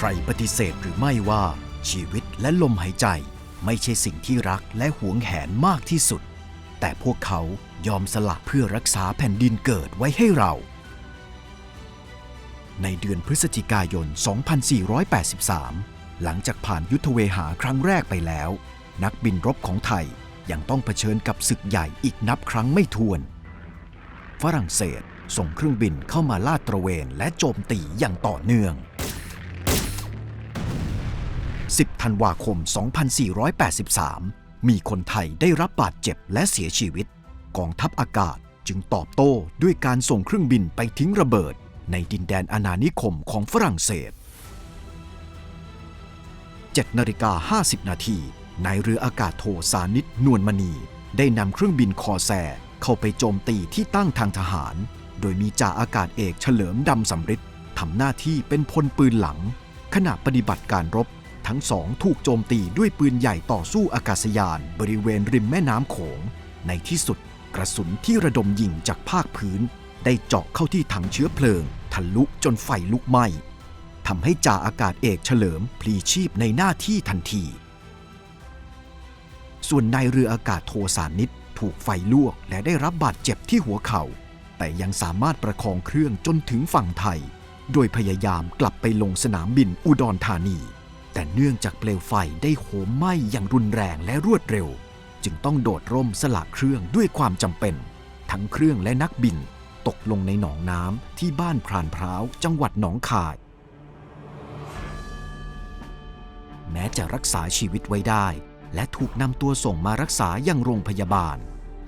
ใครปฏิเสธหรือไม่ว่า ชีวิตและลมหายใจไม่ใช่สิ่งที่รักและหวงแหนมากที่สุด แต่พวกเขายอมสละเพื่อรักษาแผ่นดินเกิดไว้ให้เรา ในเดือนพฤศจิกายน 2483 หลังจากผ่านยุทธเวหาครั้งแรกไปแล้ว นักบินรบของไทยยังต้องเผชิญกับศึกใหญ่อีกนับครั้งไม่ถ้วน ฝรั่งเศสส่งเครื่องบินเข้ามาลาดตระเวนและโจมตีอย่างต่อเนื่อง 10 ธันวาคม 2483 มีคนไทยได้รับบาดเจ็บและเสียชีวิต กองทัพอากาศจึงตอบโต้ด้วยการส่งเครื่องบินไปทิ้งระเบิด ในดินแดนอาณานิคมของฝรั่งเศส 7นาฬิกา50 นาทีนายเรืออากาศโทสานิตนวลมณี ได้นำเครื่องบินคอแซเข้าไปโจมตีที่ตั้งทางทหาร โดยมีจ่าอากาศเอกเฉลิมดำสำริดทำหน้าที่เป็นพลปืนหลัง ขณะปฏิบัติการรบ ทั้งสองถูกโจมตีด้วยปืนใหญ่ต่อสู้อากาศยานบริเวณริมแม่น้ำโขง ในที่สุดกระสุนที่ระดมยิงจากภาคพื้น ได้เจาะเข้าที่ถังเชื้อเพลิง ทะลุจนไฟลุกไหม้ทำให้จ่าอากาศเอกเฉลิมพลีชีพในหน้าที่ทันที ส่วนนายเรืออากาศโทสานิตถูกไฟลวกและได้รับบาดเจ็บที่หัวเขา่า แต่ยังสามารถประคองเครื่องจนถึงฝั่งไทย โดยพยายามกลับไปลงสนามบินอุดรธานี แต่เนื่องจากเปลวไฟได้โหมไหม้อย่างรุนแรงและรวดเร็ว จึงต้องโดดร่มสละเครื่องด้วยความจำเป็น ทั้งเครื่องและนักบินตกลงในหนองน้ำที่บ้านพรานพร้าวจังหวัดหนองคาย แม้จะรักษาชีวิตไว้ได้ และถูกนำตัวส่งมารักษายังโรงพยาบาล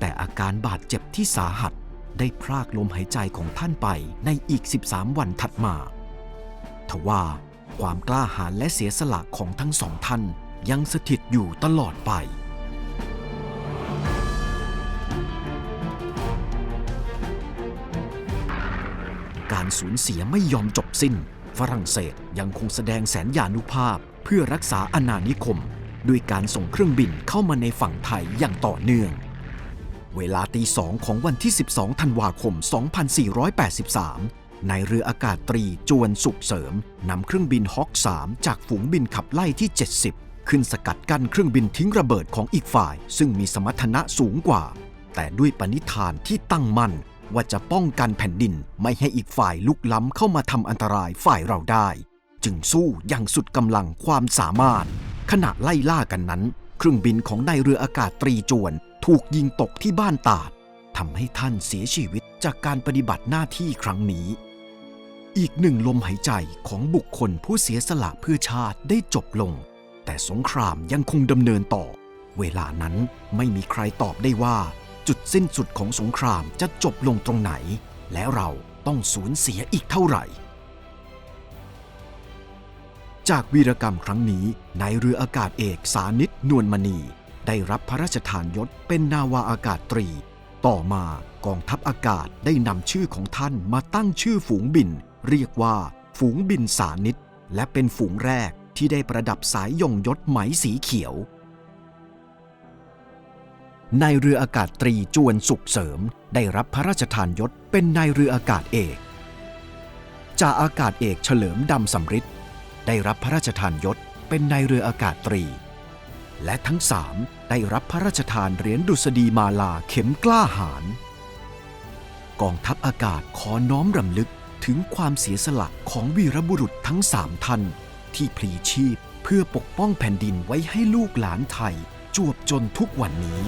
แต่อาการบาดเจ็บที่สาหัสได้พรากลมหายใจของท่านไปในอีก 13 วันถัดมา ทว่า ความกล้าหาญและเสียสละของทั้งสองท่านยังสถิตอยู่ตลอดไปการสูญเสียไม่ยอมจบสิ้น ฝรั่งเศสยังคงแสดงแสนยานุภาพเพื่อรักษาอาณานิคม ด้วยการส่งเครื่องบินเข้ามาในฝั่งไทยอย่างต่อเนื่อง เวลาตีสองของวันที่ 12 ธันวาคม 2483 นายเรืออากาศตรีจวนสุขเสริมนำเครื่องบินฮอค3จากฝูงบินขับไล่ที่ 70 ขึ้นสกัดกั้นเครื่องบินทิ้งระเบิดของอีกฝ่าย ซึ่งมีสมรรถนะสูงกว่า แต่ด้วยปณิธานที่ตั้งมั่นว่าจะป้องกันแผ่นดินไม่ให้อีกฝ่ายลุกล้ำเข้ามาทำอันตรายฝ่ายเราได้ จึงสู้อย่างสุดกำลังความสามารถ ขณะไล่ล่ากันนั้น เครื่องบินของนายเรืออากาศตรีจวน ถูกยิงตกที่บ้านตาดทำให้ท่านเสียชีวิตจากการปฏิบัติหน้าที่ครั้งนี้ อีกหนึ่งลมหายใจของบุคคลผู้เสียสละเพื่อชาติได้จบลง แต่สงครามยังคงดำเนินต่อ เวลานั้นไม่มีใครตอบได้ว่า จุดสิ้นสุดของสงครามจะจบลงตรงไหน และเราต้องสูญเสียอีกเท่าไหร่ จากวีรกรรมครั้งนี้นายเรืออากาศเอกสานิตนวลมณี ได้รับพระราชทานยศเป็นนาวาอากาศตรี ต่อมากองทัพอากาศได้นำชื่อของท่านมาตั้งชื่อฝูงบิน เรียกว่า ฝูงบินสานิตและเป็นฝูงแรกที่ได้ประดับสายยงยศไหมสีเขียว นายเรืออากาศตรีจวนสุขเสริมได้รับพระราชทานยศเป็นนายเรืออากาศเอกจ่าอากาศเอกเฉลิมดำสำริดได้รับพระราชทานยศเป็นนายเรืออากาศตรี และทั้งสามได้รับพระราชทานเหรียญดุษฎีมาลาเข็มกล้าหาญกองทัพอากาศขอน้อมรำลึก ถึงความเสียสละของวีรบุรุษทั้งสามท่านที่พลีชีพเพื่อปกป้องแผ่นดินไว้ให้ลูกหลานไทย จวบจนทุกวันนี้